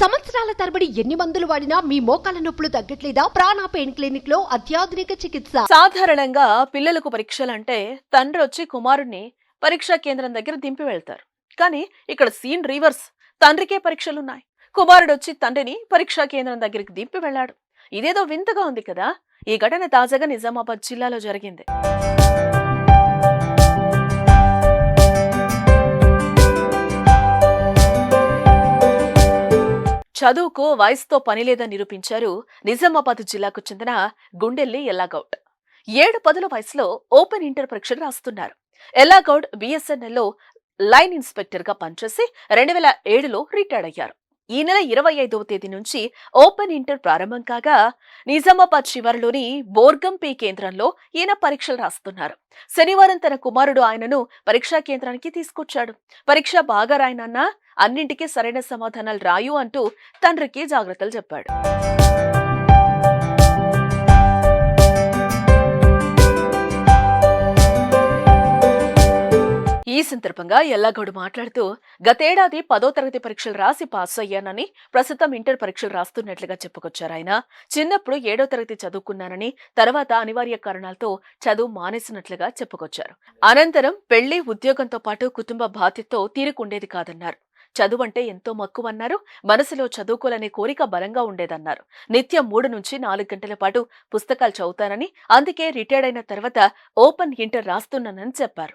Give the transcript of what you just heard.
సంవత్సరాల తరబడి ఎన్ని మందులు వాడినా మీ మోకాల నొప్పులు తగ్గట్లేదా? ప్రాణ పెయిన్ క్లినిక్లో అత్యాధునిక చికిత్స. సాధారణంగా పిల్లలకు పరీక్షలు అంటే తండ్రి వచ్చి కుమారుణ్ణి పరీక్షా కేంద్రం దగ్గర దింపి వెళ్తారు. కానీ ఇక్కడ సీన్ రివర్స్. తండ్రికే పరీక్షలున్నాయి. కుమారుడు వచ్చి తండ్రిని పరీక్షా కేంద్రం దగ్గరికి దింపి వెళ్ళాడు. ఇదేదో వింతగా ఉంది కదా? ఈ ఘటన తాజాగా నిజామాబాద్ జిల్లాలో జరిగింది. చదువుకు వయసుతో పని లేదని నిరూపించారు నిజామాబాద్ జిల్లాకు చెందిన గుండెల్లి ఎల్లాగౌడ్. ఏడు పదుల వయసులో ఓపెన్ ఇంటర్ పరీక్షలు రాస్తున్నారు. ఎల్లాగౌడ్ బిఎస్ఎన్ఎల్లో లైన్ ఇన్స్పెక్టర్గా పనిచేసి రెండు వేల ఏడులో రిటైర్డ్ అయ్యారు. ఈ నెల ఇరవై ఐదవ తేదీ నుంచి ఓపెన్ ఇంటర్ ప్రారంభం కాగా నిజామాబాద్ శివారులోని బోర్గంపే కేంద్రంలో ఈయన పరీక్షలు రాస్తున్నారు. శనివారం తన కుమారుడు ఆయనను పరీక్షా కేంద్రానికి తీసుకొచ్చాడు. పరీక్ష బాగా రాయనన్నా అన్నింటికీ సరైన సమాధానాలు రాయు అంటూ తండ్రికి జాగ్రత్తలు చెప్పాడు. ఈ సందర్భంగా ఎల్లగౌడ్ మాట్లాడుతూ గతేడాది పదో తరగతి పరీక్షలు రాసి పాస్ అయ్యానని ప్రస్తుతం ఇంటర్ పరీక్షలు రాస్తున్నట్లుగా చెప్పుకొచ్చారు ఆయన. చిన్నప్పుడు ఏడో తరగతి చదువుకున్నానని తర్వాత అనివార్య కారణాలతో చదువు మానేసినట్లుగా చెప్పుకొచ్చారు. అనంతరం పెళ్ళి ఉద్యోగంతో పాటు కుటుంబ బాధ్యతతో తీరుకుండేది కాదన్నారు. చదువు అంటే ఎంతో మక్కువన్నారు మనసులో చదువుకోవాలనే కోరిక బలంగా ఉండేదన్నారు. నిత్యం మూడు నుంచి నాలుగు గంటల పాటు పుస్తకాలు చదువుతానని అందుకే రిటైర్డ్ అయిన తర్వాత ఓపెన్ ఇంటర్ రాస్తున్నానని చెప్పారు.